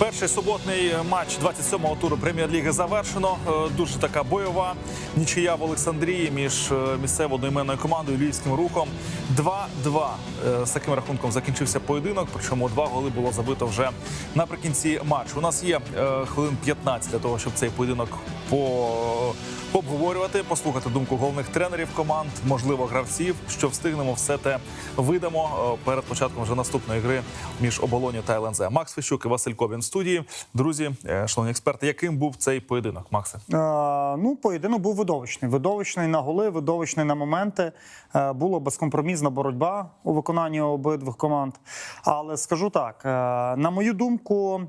Перший суботний матч 27-го туру прем'єр-ліги завершено. Е, Дуже така бойова нічия в Олександрії між е, місцевою одноіменною командою і львівським рухом. 2-2 Е, з таким рахунком закінчився поєдинок. Причому два голи було забито вже наприкінці матчу. У нас є хвилин 15 для того, щоб цей поєдинок по обговорювати, послухати думку головних тренерів команд, можливо, гравців. Що встигнемо, все те видамо е, перед початком вже наступної гри між оболоню та ЛНЗ. Макс Фещук і Василь Кобін в студії. Друзі, е, шановні експерти, яким був цей поєдинок? Максе? Е, ну, поєдинок був видовищний. Видовищний на голи, видовищний на моменти. Була безкомпромісна боротьба у виконанні обидвих команд. Але скажу так: на мою думку,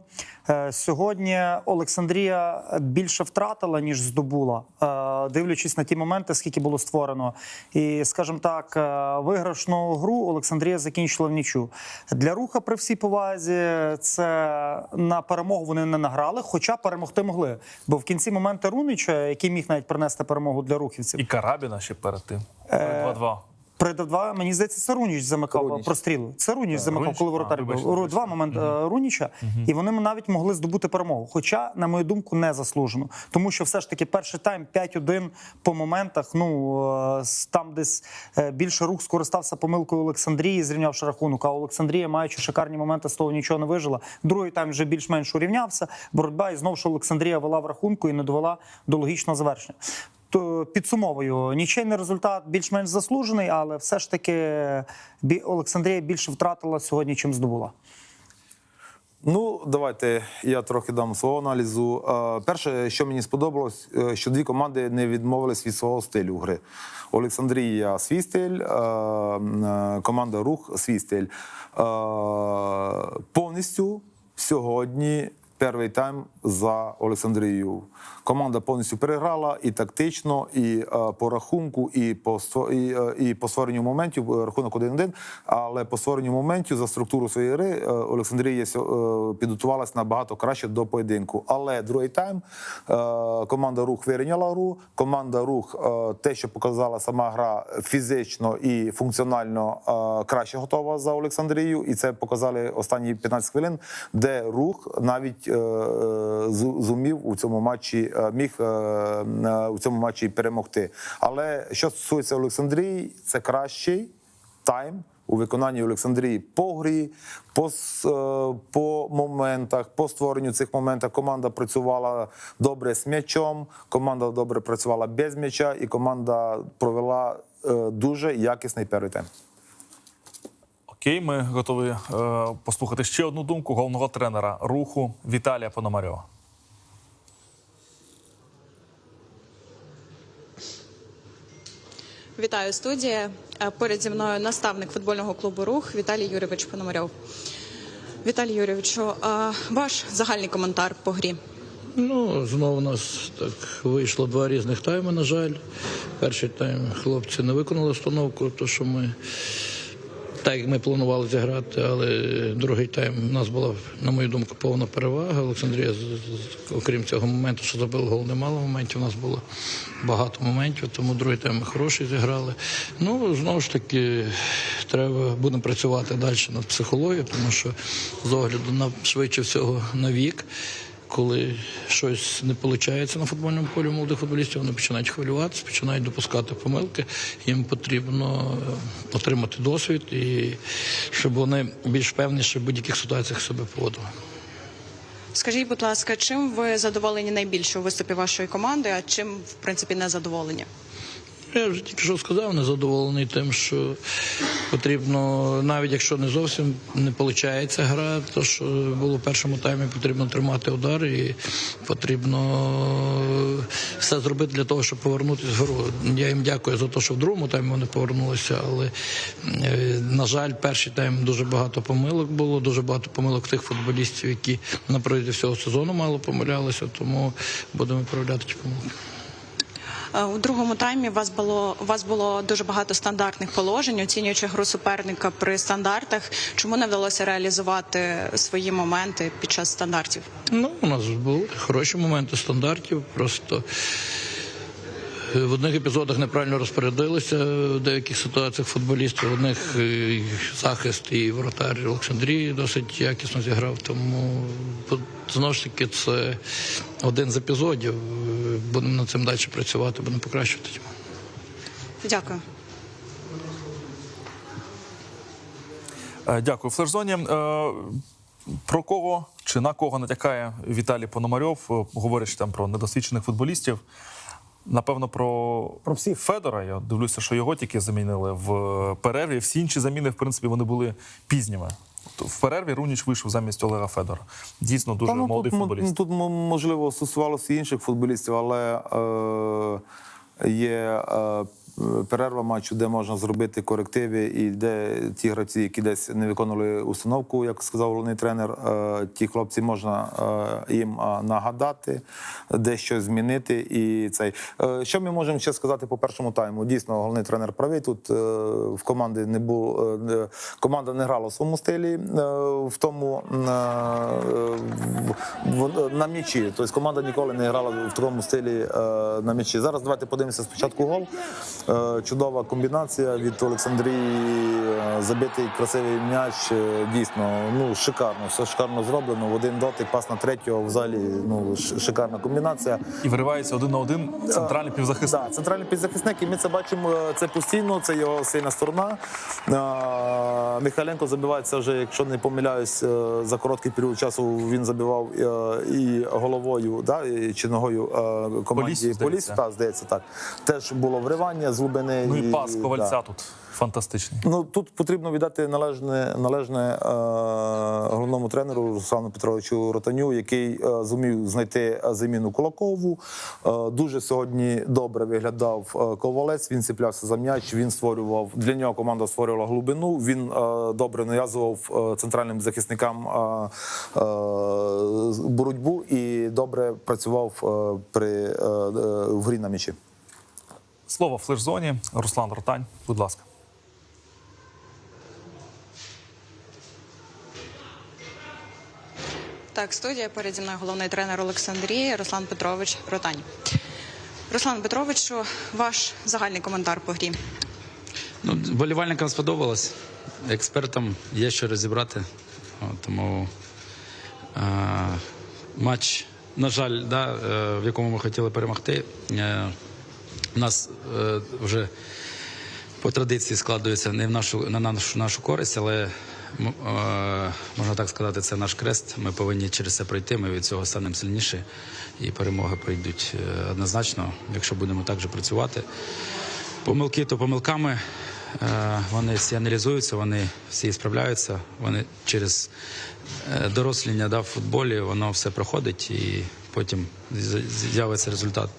сьогодні Олександрія більше втратила, ніж здобула, е, дивлячись на ті моменти, скільки було створено. І, скажімо так, е, виграшну гру Олександрія закінчила в нічу. Для руха при всій повазі це на перемогу вони не награли, хоча перемогти могли. Бо в кінці моменти Рунича, який міг навіть принести перемогу для рухівців, І Карабіна ще перед тим. Е, 2-2. При два мені здається, це Руніч замикав Руніч. простріл. Це Руніч замикав, Руніч? коли воротар був. Вибачте. Два моменти е, Руніча, і вони навіть могли здобути перемогу. Хоча, на мою думку, не заслужено. Тому що все ж таки перший тайм 5-1 по моментах. Ну е, там десь е, більше рух скористався помилкою Олександрії, зрівнявши рахунок. А Олександрія, маючи шикарні моменти, з того нічого не вижила. Другий тайм вже більш-менш урівнявся. Боротьба і знову ж Олександрія вела в рахунку і не довела до логічного завершення. Підсумовую, нічийний результат більш-менш заслужений, але все ж таки Олександрія більше втратила сьогодні, чим здобула. Ну, давайте я трохи дам свого аналізу. Е, Перше, що мені сподобалось, е, що дві команди не відмовились від свого стилю гри. Олександрія свій стиль, е, команда Рух свій стиль. Повністю сьогодні перший тайм за Олександрію. Команда повністю переграла і тактично, і е, по рахунку, і по і, е, і по створенню моментів. е, Рахунок 1-1, але по створенню моментів за структуру своєї гри Олександрія е, набагато краще до поєдинку. Але другий тайм команда рух вирівняла гру. Команда рух те, що показала сама гра фізично і функціонально краще готова за Олександрію, і це показали останні 15 хвилин, де рух навіть зумів у цьому матчі е, міг е, е, у цьому матчі перемогти. Але що стосується Олександрії, це кращий тайм. У виконанні Олександрії по грі, по, е, по моментах, по створенню цих моментів команда працювала добре з м'ячом, команда добре працювала без м'яча, і команда провела е, дуже якісний перший. Окей, ми готові е, послухати ще одну думку головного тренера руху Віталія Пономарьова. Вітаю студія. Е, Поряд зі мною наставник футбольного клубу Рух Віталій Юрійович Пономарьов. Віталій Юрійовичу, а ваш загальний коментар по грі. Ну, знову у нас так вийшло два різних тайми, на жаль. Перший тайм хлопці не виконали установку, то що ми так як ми планували зіграти, але другий тайм у нас була, на мою думку, повна перевага. Олександрія, окрім цього моменту, що забив гол, немало моментів. У нас було багато моментів, тому другий тайм ми хороший зіграли. Ну, знову ж таки, треба будемо працювати далі над психологією, тому що з огляду на швидше всього на вік коли щось не виходить на футбольному полі у молодих футболістів, вони починають хвилюватися, починають допускати помилки. Їм потрібно е, отримати досвід і щоб вони більш впевніше в будь-яких ситуаціях себе поводили. Скажіть, будь ласка, чим ви задоволені найбільше у виступі вашої команди, а чим в принципі не задоволені? Я вже тільки що сказав, незадоволений тим, що потрібно, навіть якщо не зовсім не виходить гра, то що було в першому таймі, потрібно тримати удар і потрібно все зробити для того, щоб повернутися в гру. Я їм дякую за те, що в другому таймі вони повернулися, але е, на жаль, перший тайм дуже багато помилок було, дуже багато помилок тих футболістів, які на протязі всього сезону мало помилялися, тому будемо виправляти ті помилки. Е, У другому таймі у вас було у вас було дуже багато стандартних положень, оцінюючи гру суперника при стандартах. Чому не вдалося реалізувати свої моменти під час стандартів? Ну, у нас були хороші моменти стандартів. Просто в одних епізодах неправильно розпорядилися в деяких ситуаціях футболістів. В одних е, захист і воротар Олександрії досить якісно зіграв. Тому знову ж таки це один з епізодів. Е, Будемо над цим далі працювати, будемо покращувати. Дякую. Е, Дякую. Флеш-зоні. е, Про кого чи на кого натякає Віталій Пономарьов, е, говорячи там про недосвідчених футболістів. Напевно, про, Про всіх. Федора. Я дивлюся, що його тільки замінили в перерві. Всі інші заміни, в принципі, вони були пізніми. В перерві Руніч вийшов замість Олега Федора. Дійсно, дуже Та, ну, молодий тут, футболіст. Тут можливо стосувалося інших футболістів, але е, є е, перерва матчу, де можна зробити корективи, і де ті гравці, які десь не виконували установку, як сказав головний тренер, е, ті хлопці можна е, їм е, нагадати, дещо змінити. І цей Е, що ми можемо ще сказати по першому тайму? Дійсно, головний тренер правий. Тут е, в команди не було е, команда не грала в своєму стилі е, в тому е, на м'ячі. Тобто команда ніколи не грала в такому стилі е, на м'ячі. Зараз давайте подивимося спочатку гол. Е, Чудова комбінація від Олександрії. е, Забитий красивий м'яч. Е, Дійсно, ну шикарно, все шикарно зроблено. В один дотик, пас на третього. Взагалі, ну шикарна комбінація. І виривається один на один центральний півзахисник. Да, центральний підзахисник, і ми це бачимо. е, Це постійно, це його сильна сторона. Е, Михайленко забивається вже, якщо не помиляюсь, е, за короткий період часу він забивав е, і головою, да, чи ногою е, команді здається. Поліс, та, здається, так. Теж було вривання з глибини. Ну і пас да. ковальця тут фантастичний. Ну тут потрібно віддати належне належне е, головному тренеру Руслану Петровичу Ротаню, який е, зумів знайти е, заміну Кулакову. Е, дуже сьогодні добре виглядав е, ковалець. Він цеплявся за м'яч. Він створював для нього. Команда створювала глибину. Він е, добре нав'язував е, центральним захисникам е, е, боротьбу і добре працював е, при е, е, в грі на м'ячі. Слово флеш-зоні. Руслан Ротань, будь ласка. Так, студія переді мною головний тренер Олександрії Руслан Петрович Ротань. Руслан Петровичу, ваш загальний коментар по грі. Ну, болівальникам сподобалось. Експертам є що розібрати. Тому е, матч, на жаль, да, е, в якому ми хотіли перемогти. Е, у нас е, вже по традиції складується не в нашу, на нашу, нашу користь, але е, можна так сказати, це наш крест. Ми повинні через це пройти. Ми від цього станемо сильніші, і перемоги прийдуть е, однозначно, якщо будемо так же працювати. Помилки то помилками. Е, Вони всі аналізуються, вони всі справляються. Вони через е, доросління да, в футболі воно все проходить і потім з'явиться результат.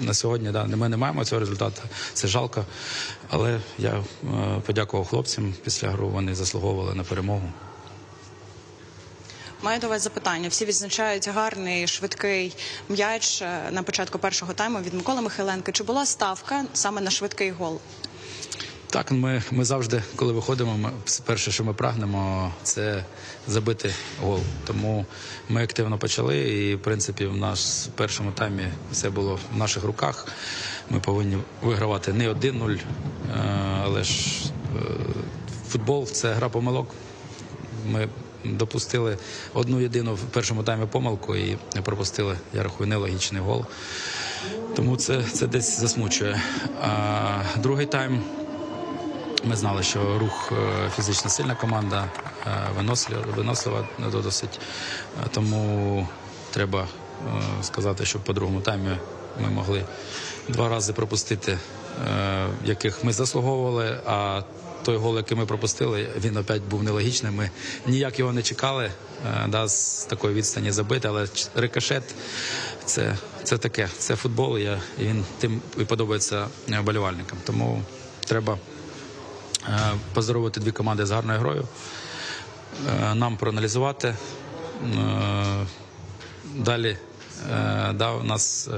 На сьогодні да, ми не маємо цього результату. Це жалко. Але я е, подякував хлопцям після гру. Вони заслуговували на перемогу. Маю до вас запитання. Всі відзначають гарний швидкий м'яч е, на початку першого тайму від Миколи Михайленка. Чи була ставка саме на швидкий гол? Так, ми, ми завжди, коли виходимо, ми, перше, що ми прагнемо, це забити гол. Тому ми активно почали, і в принципі в нас в першому таймі все було в наших руках. Ми повинні вигравати не 1-0, е, але ж е, футбол це гра помилок. Ми допустили одну єдину в першому таймі помилку і пропустили, я рахую, нелогічний гол. Тому це, це десь засмучує. А, другий тайм. Ми знали, що рух е, фізично сильна команда, е, винослива, винослива досить. Е, Тому треба сказати, що по другому таймі ми могли два рази пропустити, яких ми заслуговували. А той гол, який ми пропустили, він опять був нелогічним. Ми ніяк його не чекали да, з такої відстані забити, але рикошет це, це таке, це футбол. Я- він тим і подобається вболівальникам. Тому треба. Е, поздоровити дві команди з гарною грою, е, нам проаналізувати. Е, Далі да, у нас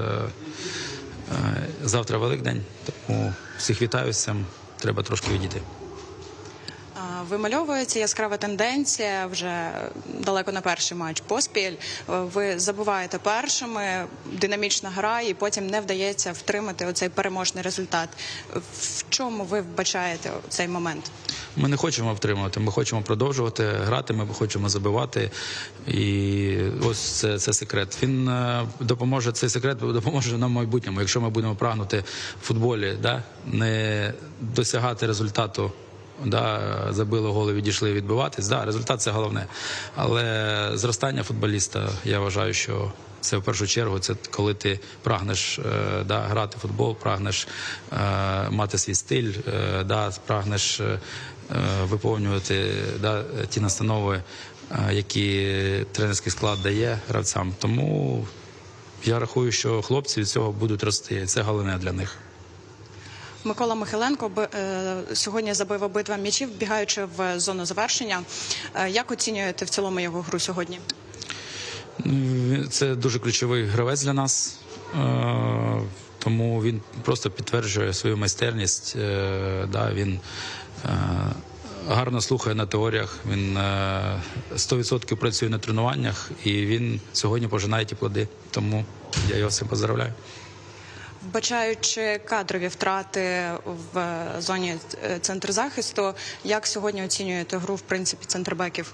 Завтра Великдень, тому всіх вітаю всім. Треба трошки відійти. Вимальовується яскрава тенденція вже далеко на перший матч поспіль. Ви забуваєте першими, динамічна гра, і потім не вдається втримати оцей переможний результат. В чому ви вбачаєте цей момент? Ми не хочемо втримувати, ми хочемо продовжувати грати, ми хочемо забивати. І ось це, це секрет. Він е, допоможе, цей секрет допоможе нам в майбутньому. Якщо ми будемо прагнути в футболі, да, не досягати результату. Да, забили голи, відійшли відбиватись. Да, результат це головне. Але зростання футболіста, я вважаю, що це в першу чергу це коли ти прагнеш е, да, грати в футбол, прагнеш е, мати свій стиль, е, да, прагнеш виповнювати да, ті настанови, які тренерський склад дає гравцям. Тому я рахую, що хлопці від цього будуть рости. Це головне для них. Микола Михайленко е, сьогодні забив обидва м'ячі, вбігаючи в зону завершення. Е, Як оцінюєте в цілому його гру сьогодні? Це дуже ключовий гравець для нас, е, тому він просто підтверджує свою майстерність. він гарно слухає на теоріях, він е, 100% працює на тренуваннях, і він сьогодні пожинає ті плоди. Тому я його цим поздравляю. Вбачаючи кадрові втрати в зоні е, центр захисту, як сьогодні оцінюєте гру в принципі центрбеків?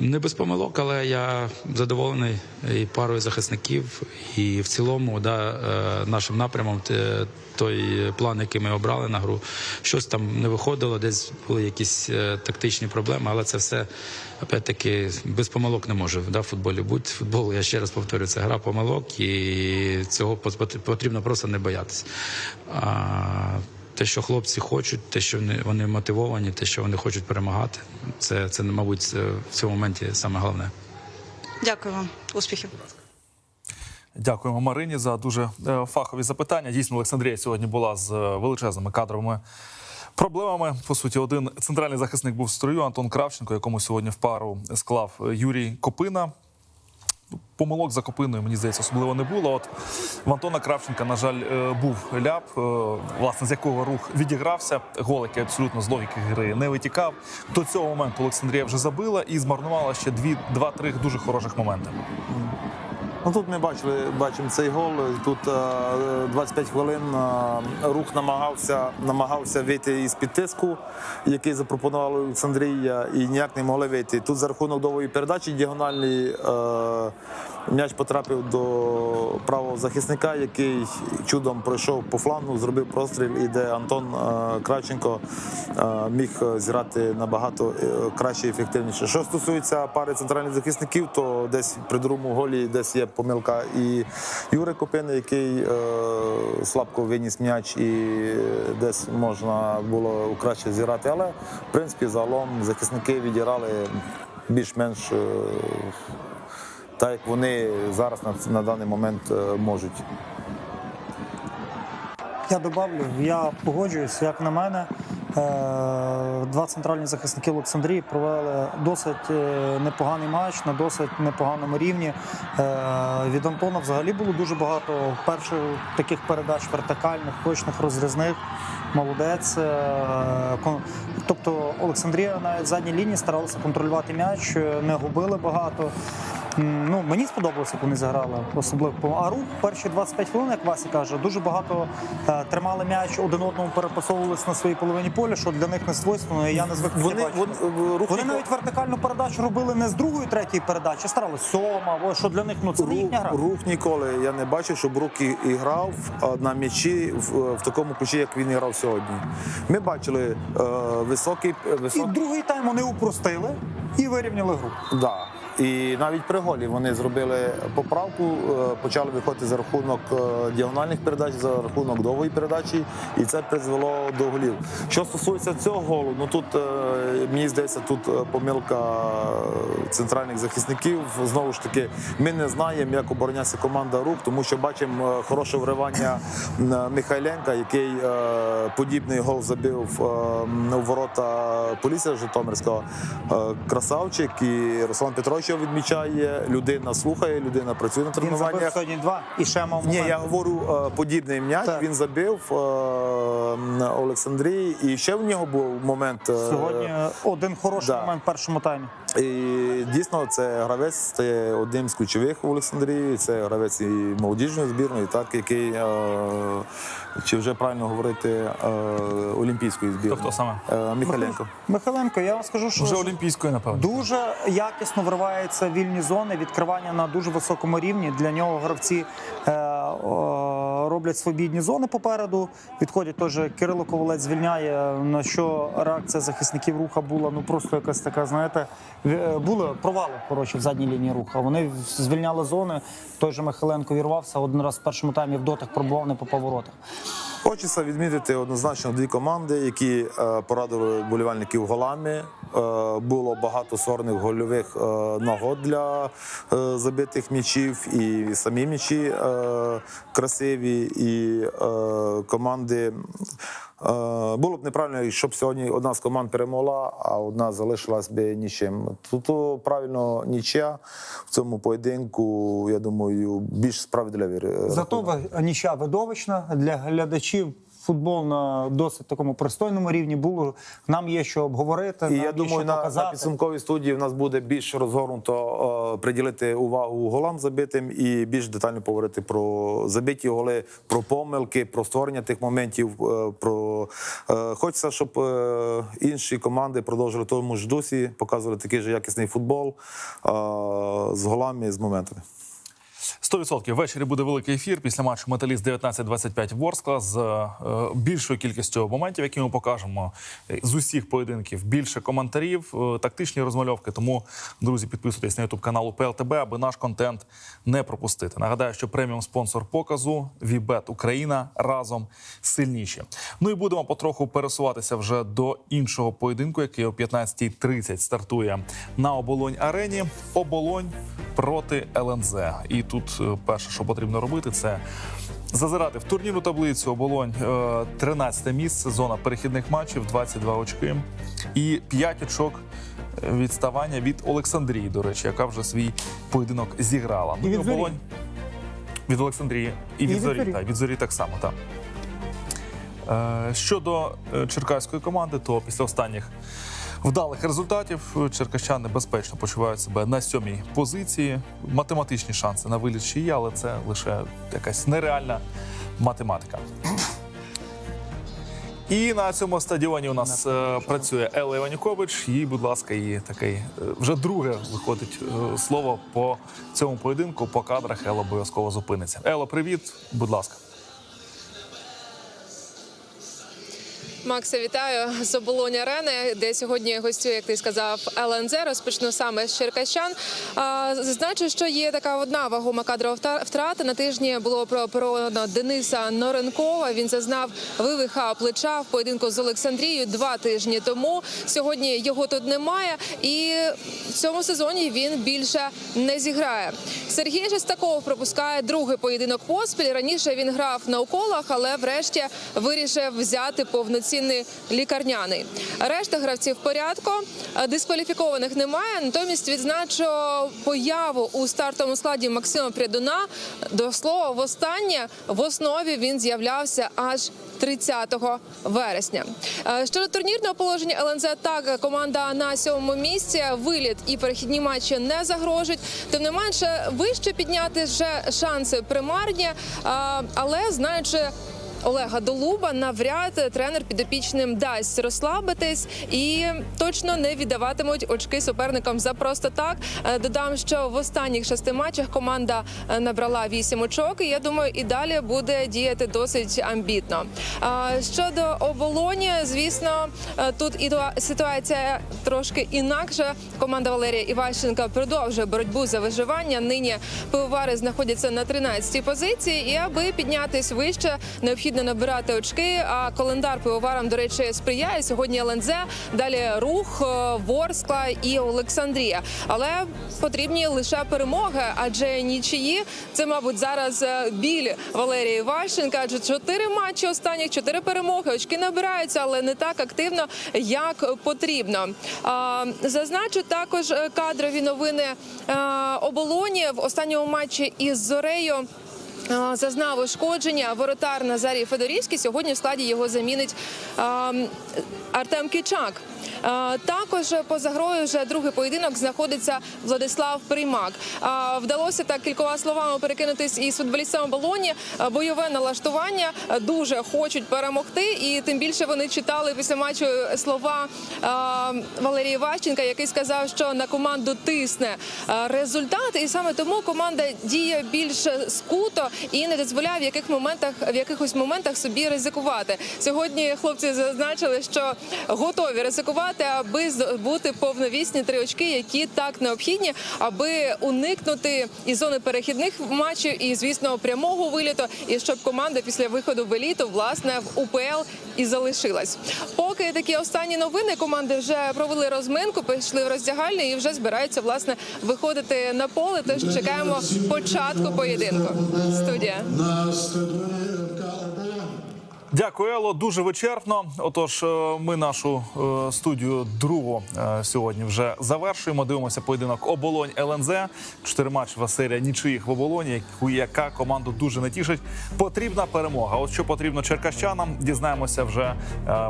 Не без помилок, але я задоволений і парою захисників, і в цілому, да, е, нашим напрямом той план, який ми обрали на гру, щось там не виходило, десь були якісь е, тактичні проблеми, але це все опять-таки без помилок не може да, в футболі бути. Футбол, я ще раз повторюю, це гра помилок, і цього потрібно просто не боятися. Те, що хлопці хочуть, те, що вони, вони мотивовані, те, що вони хочуть перемагати, це, це мабуть, це в цьому моменті саме головне. Дякую вам, успіхів. Дякуємо Марині за дуже е, фахові запитання. Дійсно, Олександрія сьогодні була з е, величезними кадровими проблемами. По суті, один центральний захисник був в строю Антон Кравченко, якому сьогодні в пару склав е, Юрій Копина. Помилок за копиною, мені здається, особливо не було. От в Антона Кравченка, на жаль, е, був ляп, е, власне, з якого рух відігрався. Гол, який абсолютно з логіки гри не витікав. До цього моменту Олександрія вже забила і змарнувала ще дві, два-три дуже хороших моменти. Ну тут ми бачили, бачимо цей гол. Тут е, 25 хвилин е, рух намагався, намагався вийти із під тиску, який запропонувала Олександрія, і ніяк не могли вийти. Тут за рахунок довгої передачі діагональної е, м'яч потрапив до правого захисника, який чудом пройшов по флангу, зробив простріл, і де Антон е, Кравченко е, міг зіграти набагато е, краще і ефективніше. Що стосується пари центральних захисників, то десь при другому голі десь є помилка і Юри Копини, який е, слабко виніс м'яч, і десь можна було краще зіграти. Але в принципі загалом захисники відіграли більш-менш. е, так, як вони зараз на, на даний момент е, можуть. Я добавлю, я погоджуюсь, як на мене. Е, Два центральні захисники Олександрії провели досить е, непоганий матч на досить непоганому рівні. Е, Від Антона взагалі було дуже багато перших таких передач вертикальних, точних, розрізних. Молодець. Тобто Олександрія навіть задній лінії старалася контролювати м'яч, не губили багато. Ну, мені сподобалося, як вони заграли, особливо. по- А рух перші 25 хвилин, як Вася каже, дуже багато е, тримали м'яч, один одному перепасовувалися на своїй половині поля, що для них не свойственно, і я не звик Вони, вони, рух Вони навіть вертикальну передачу робили не з другої, третьої передачі, старалися сьома, ось що для них ну це не їхня гра. Рух, ніколи. Я не бачив, щоб рух і, і грав на м'ячі в, в такому ключі, як він грав сьогодні. Ми бачили е, високий, І другий тайм вони упростили і вирівняли гру. да. І навіть при голі вони зробили поправку, е, почали виходити за рахунок е, діагональних передач, за рахунок довгої передачі, і це призвело до голів. Що стосується цього голу, ну тут е, мені здається, тут помилка центральних захисників. Знову ж таки, ми не знаємо, як обороняється команда рук, тому що бачимо хороше вривання Михайленка, який подібний гол забив у ворота поліція Житомирського. Красавчик і Руслан Петрович його відмічає. Людина слухає, людина працює на Він забив сьогодні два і ще мав Ні, я говорю е, подібний м'яч. Він забив е, Олександрії, і ще в нього був момент. е, Сьогодні один хороший да. момент в першому таймі. І дійсно це гравець це одним з ключових в Олександрії. Це гравець і молодіжної збірної, так який е, чи вже правильно говорити е, олімпійської збірної. Хто саме? Е, Михайленко. Михайленко, я вам скажу, що Вже олімпійською, напевно. Дуже якісно вириваються вільні зони, відкривання на дуже високому рівні. Для нього гравці е, роблять свобідні зони попереду. Відходять теж Кирило Ковалець звільняє. На що реакція захисників руха була ну просто якась така, знаєте, е, були провали коротше в задній лінії руха. Вони звільняли зони. Той же Михайленко вірвався один раз в першому таймі в дотах пробував не по поворотах. Хочеться відмітити однозначно дві команди, які е, порадили болівальників голами. Е, було багато сорних гольових е, нагод для забитих м'ячів, і самі м'ячі красиві, і команди. Е, було б неправильно, щоб сьогодні одна з команд перемогла, а одна залишилась би нічим. Тут правильно нічия в цьому поєдинку, я думаю, більш справедливий. е, Зато нічия видовищна для глядачів. Футбол на досить такому пристойному рівні було. Нам є що обговорити. І я думаю, на, на підсумковій студії в нас буде більш розгорнуто е, приділити увагу голам забитим і більш детально поговорити про забиті голи, про помилки, про створення тих моментів. е, про е, хочеться, щоб е, інші команди продовжили тому ж дусі, показували такий же якісний футбол е, з голами, з моментами. 100% ввечері буде великий ефір після матчу Металіст 19-25 Ворскла з е, більшою кількістю моментів, які ми покажемо е, з усіх поєдинків. Більше коментарів, е, тактичні розмальовки. Тому, друзі, підписуйтесь на ютуб канал УПЛТБ, аби наш контент не пропустити. Нагадаю, що преміум спонсор показу Вібет Україна разом сильніші. Ну і будемо потроху пересуватися вже до іншого поєдинку, який о 15.30 стартує на оболонь арені. Оболонь проти ЛНЗ. І тут перше, що потрібно робити, це зазирати в турнірну таблицю. Оболонь е, 13 місце, зона перехідних матчів, 22 очки і 5 очок. е, Відставання від Олександрії, до речі, яка вже свій поєдинок зіграла. І від «Зорі». оболонь від Олександрії і, від від зорі. «Зорі». Так, від зорі так само. Так. Е, Щодо е, черкаської команди, то після останніх вдалих результатів черкащани безпечно почувають себе на сьомій позиції. Математичні шанси на виліт ще є, але це лише якась нереальна математика. І на цьому стадіоні у нас е, працює Елла Іванюкович. Їй, будь ласка, її такий е, вже друге виходить е, слово по цьому поєдинку. По кадрах Елла обов'язково зупиниться. Ело, привіт, будь ласка. Макса, вітаю з оболоні арени, де сьогодні гостює, як ти сказав, ЛНЗ. Розпочну саме з Черкащан. Зазначу, що є така одна вагома кадрова втрата. На тижні було прооперовано Дениса Норенкова. Він зазнав вивиха плеча в поєдинку з Олександрією два тижні тому. Сьогодні його тут немає, і в цьому сезоні він більше не зіграє. Сергій Шестаков пропускає другий поєдинок поспіль. Раніше він грав на уколах, але врешті вирішив взяти повноцінний лікарняний. Решта гравців порядку, дискваліфікованих немає. Натомість відзначу появу у стартовому складі Максима Прядуна. До слова, востаннє в основі він з'являвся аж 30 вересня. Е, Щодо турнірного положення ЛНЗ, так команда на сьомому місці. Виліт і перехідні матчі не загрожують. Тим не менше, вище підняти вже шанси примарні, Е, але знаючи. Олега Долуба навряд тренер підопічним дасть розслабитись і точно не віддаватимуть очки суперникам за просто так. Е, Додам, що в останніх шести матчах команда е, набрала вісім очок. І я думаю, і далі буде діяти досить амбітно. Щодо оболоні, звісно, е, тут і ситуація трошки інакша. Команда Валерія Іващенка продовжує боротьбу за виживання. Нині пивовари знаходяться на 13-й позиції, і аби піднятись вище, необхідно необхідно набирати очки. А календар пивоварам, до речі, сприяє сьогодні ЛНЗ, далі рух, е, Ворскла і Олександрія. Але потрібні лише перемоги, адже нічиї це, мабуть, зараз е, біль Валерії Ващенка. Адже чотири матчі останніх, чотири перемоги. Очки набираються, але не так активно, як потрібно. Зазначу також е, кадрові новини оболоні в останньому матчі із Зорею. Зазнав ушкодження воротар Назарій Федорівський. Сьогодні в складі його замінить Артем Кичак. Е, Також поза грою вже другий поєдинок знаходиться Владислав Приймак. Е, Вдалося так кількома словами перекинутись із футболістами Болоні. Е, Бойове налаштування е, дуже хочуть перемогти, і тим більше вони читали після матчу слова е, Валерія Ващенка, який сказав, що на команду тисне е, результат, і саме тому команда діє більш скуто і не дозволяє в яких моментах в якихось моментах собі ризикувати. Сьогодні хлопці зазначили, що готові ризикувати, аби здобути повновісні три очки, які так необхідні, аби уникнути і зони перехідних матчів, і звісно прямого виліту, і щоб команда після виходу в еліту власне в УПЛ і залишилась. Поки такі останні новини команди вже провели розминку, пішли в роздягальні і вже збираються власне виходити на поле. Тож чекаємо початку поєдинку. Студія. на стадіоні РК «Оболонь». Дякую, Ело. Дуже вичерпно. Отож, е, ми нашу е, студію другу е, сьогодні вже завершуємо. Дивимося поєдинок оболонь ЛНЗ. Чотири матчева серія нічиїх в оболоні, яка команду дуже не тішить. Потрібна перемога. От що потрібно черкащанам, дізнаємося вже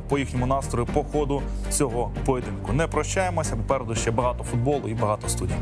по їхньому настрою по ходу цього поєдинку. Не прощаємося. Попереду ще багато футболу і багато студій.